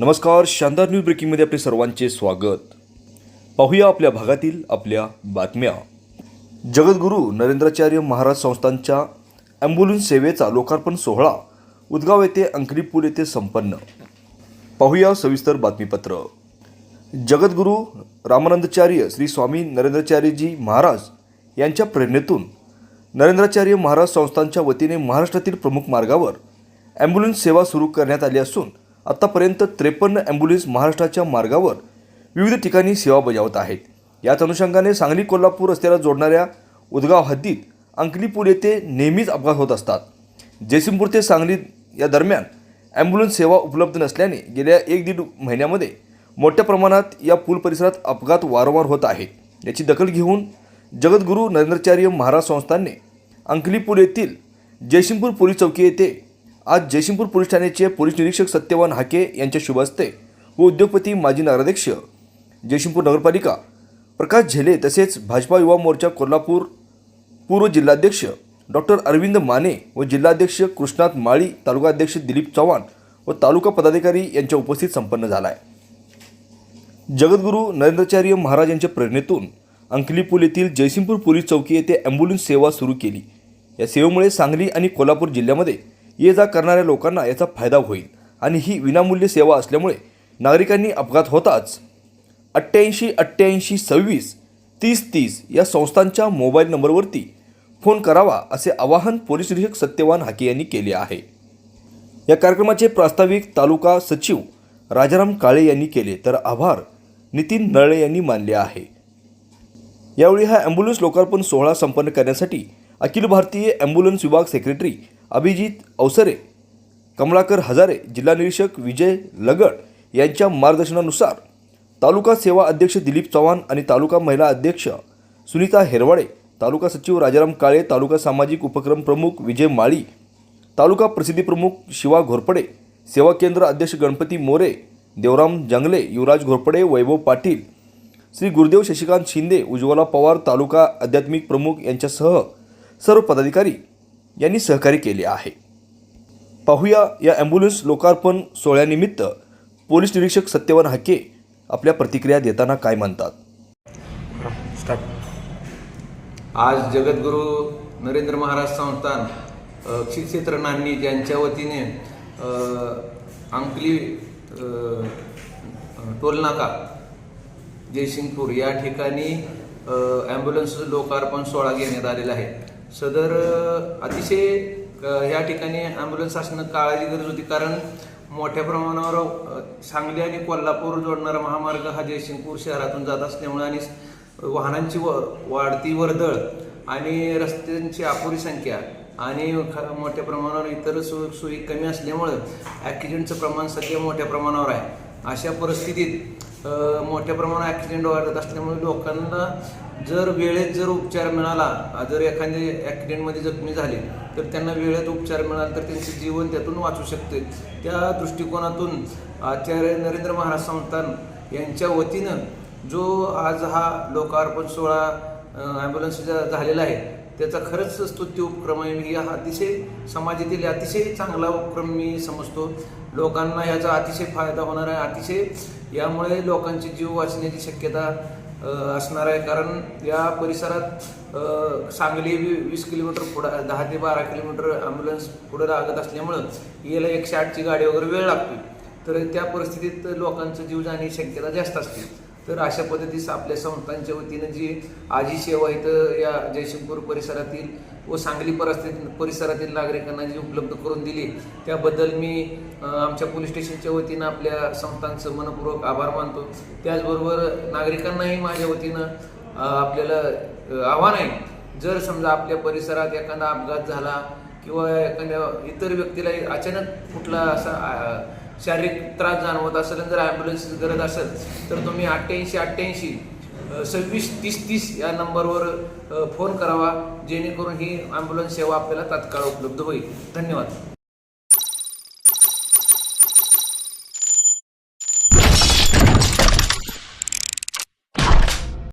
नमस्कार शानदार न्यूज ब्रेकिंगमध्ये आपले सर्वांचे स्वागत. पाहूया आपल्या भागातील आपल्या बातम्या. जगद्गुरू नरेंद्राचार्य महाराज संस्थांच्या ॲम्ब्युलन्स सेवेचा लोकार्पण सोहळा उदगाव येथे अंकली पूल येथे संपन्न. पाहूया सविस्तर बातमीपत्र. जगद्गुरू रामानंदचार्य श्री स्वामी नरेंद्राचार्यजी महाराज यांच्या प्रेरणेतून नरेंद्राचार्य महाराज संस्थांच्या वतीने महाराष्ट्रातील प्रमुख मार्गावर ॲम्ब्युलन्स सेवा सुरू करण्यात आली असून आत्तापर्यंत त्रेपन्न ॲम्ब्युलन्स महाराष्ट्राच्या मार्गावर विविध ठिकाणी सेवा बजावत आहेत. याच अनुषंगाने सांगली कोल्हापूर रस्त्याला जोडणाऱ्या उदगाव हद्दीत अंकलीपूर येथे नेहमीच अपघात होत असतात. जयसिंगपूर ते सांगली या दरम्यान ॲम्ब्युलन्स सेवा उपलब्ध नसल्याने गेल्या एक दीड महिन्यामध्ये मोठ्या प्रमाणात या पूल परिसरात अपघात वारंवार होत आहेत याची दखल घेऊन जगद्गुरू नरेंद्राचार्य महाराज संस्थानने अंकलीपूर येथील जयसिंगपूर पोलीस चौकी येथे आज जयसिंगपूर पोलीस ठाण्याचे पोलीस निरीक्षक सत्यवान हाके यांच्या शुभ हस्ते व उद्योगपती माजी नगराध्यक्ष जयसिंगपूर नगरपालिका प्रकाश झेले तसेच भाजपा युवा मोर्चा कोल्हापूर पूर्व जिल्हाध्यक्ष डॉक्टर अरविंद माने व जिल्हाध्यक्ष कृष्णात माळी तालुका अध्यक्ष दिलीप चव्हाण व तालुका पदाधिकारी यांच्या उपस्थित संपन्न झाला आहे जगद्गुरू नरेंद्राचार्य महाराज यांच्या प्रेरणेतून अंकलीपूल येथील जयसिंगपूर पोलीस चौकी येथे ॲम्ब्युलन्स सेवा सुरू केली. या सेवेमुळे सांगली आणि कोल्हापूर जिल्ह्यामध्ये ये जा करणाऱ्या लोकांना याचा फायदा होईल. आणि ही विनामूल्य सेवा असल्यामुळे नागरिकांनी अपघात होताच. अठ्ठ्याऐंशी अठ्ठ्याऐंशी सव्वीस तीस तीस या संस्थांच्या मोबाईल नंबरवरती फोन करावा असे आवाहन पोलीस निरीक्षक सत्यवान हाके यांनी केले आहे. या कार्यक्रमाचे प्रास्ताविक तालुका सचिव राजाराम काळे यांनी केले तर आभार नितीन नळे यांनी मानले आहे. यावेळी हा ॲम्ब्युलन्स लोकार्पण सोहळा संपन्न करण्यासाठी अखिल भारतीय ॲम्ब्युलन्स विभाग सेक्रेटरी अभिजित अवसरे कमलाकर हजारे जिल्हा निरीक्षक विजय लगड यांच्या मार्गदर्शनानुसार तालुका सेवा अध्यक्ष दिलीप चव्हाण आणि तालुका महिला अध्यक्ष सुनीता हेरवाडे तालुका सचिव राजाराम काळे तालुका सामाजिक उपक्रम प्रमुख विजय माळी तालुका प्रसिद्धी प्रमुख शिवा घोरपडे सेवा केंद्र अध्यक्ष गणपती मोरे देवराम जंगले युवराज घोरपडे वैभव पाटील श्री गुरुदेव शशिकांत शिंदे उज्ज्वला पवार तालुका आध्यात्मिक प्रमुख यांच्यासह सर्व पदाधिकारी यांनी सहकार्य केले आहे. पाहूया या ॲम्ब्युलन्स लोकार्पण सोहळ्यानिमित्त पोलीस निरीक्षक सत्यवान हाके आपल्या प्रतिक्रिया देताना काय म्हणतात? आज जगद्गुरू नरेंद्र महाराज संस्थान क्षेत्र नान्नी यांच्या वतीने अंकली टोलनाका जयसिंगपूर या ठिकाणी ॲम्ब्युलन्स लोकार्पण सोहळा घेण्यात आलेला आहे. सदर अतिशय ह्या या ठिकाणी ॲम्ब्युलन्स असणं काळाची गरज होती. कारण मोठ्या प्रमाणावर सांगली आणि कोल्हापूर जोडणारा महामार्ग हा जयसिंगपूर शहरातून जात असल्यामुळे आणि वाहनांची व वाढती वर्दळ आणि रस्त्यांची अपुरी संख्या आणि मोठ्या प्रमाणावर इतर सु सोयी कमी असल्यामुळं ॲक्सिडेंटचं प्रमाण सध्या मोठ्या प्रमाणावर आहे. अशा परिस्थितीत मोठ्या प्रमाणात ॲक्सिडेंट वाढत असल्यामुळे लोकांना जर वेळेत जर उपचार मिळाला जर एखादे ॲक्सिडेंटमध्ये जखमी झाले तर त्यांना वेळेत उपचार मिळाला तर त्यांचे जीवन त्यातून वाचू शकते. त्या दृष्टिकोनातून आचार्य नरेंद्र महाराज संस्थान यांच्या वतीनं जो आज हा लोकार्पण सोहळा ॲम्ब्युलन्सचा झालेला आहे त्याचा खरंच स्तुत्य उपक्रम आहे. मी हा अतिशय समाजातील अतिशय चांगला उपक्रम मी समजतो. लोकांना याचा अतिशय फायदा होणार आहे. अतिशय यामुळे लोकांचे जीव वाचण्याची शक्यता असणार आहे. कारण या परिसरात सांगली वीस किलोमीटर पुढं दहा ते बारा किलोमीटर ॲम्ब्युलन्स पुढं लागत असल्यामुळं याला एकशे आठची गाडी वगैरे वेळ लागतो तर त्या परिस्थितीत लोकांचं जीव जाण्याची शक्यता जास्त असते. तर अशा पद्धतीस आपल्या संस्थांच्या वतीनं जी आजी सेवा इथं या जयसिंगपूर परिसरातील व सांगली परिस्थिती परिसरातील नागरिकांना जी उपलब्ध करून दिली त्याबद्दल मी आमच्या पोलीस स्टेशनच्या वतीनं आपल्या संस्थांचं मनपूर्वक आभार मानतो. त्याचबरोबर नागरिकांनाही माझ्या वतीनं आपल्याला आव्हान आहे जर समजा आपल्या परिसरात एखादा अपघात झाला किंवा एखाद्या इतर व्यक्तीला अचानक कुठला असा शारीरिक त्रास जाणवत असेल जर ॲम्ब्युलन्सची गरज असेल तर तुम्ही अठ्ठ्याऐंशी अठ्ठ्याऐंशी सव्वीस तीस तीस या नंबरवर फोन करावा जेणेकरून ही ॲम्ब्युलन्स सेवा आपल्याला तात्काळ उपलब्ध होईल. धन्यवाद.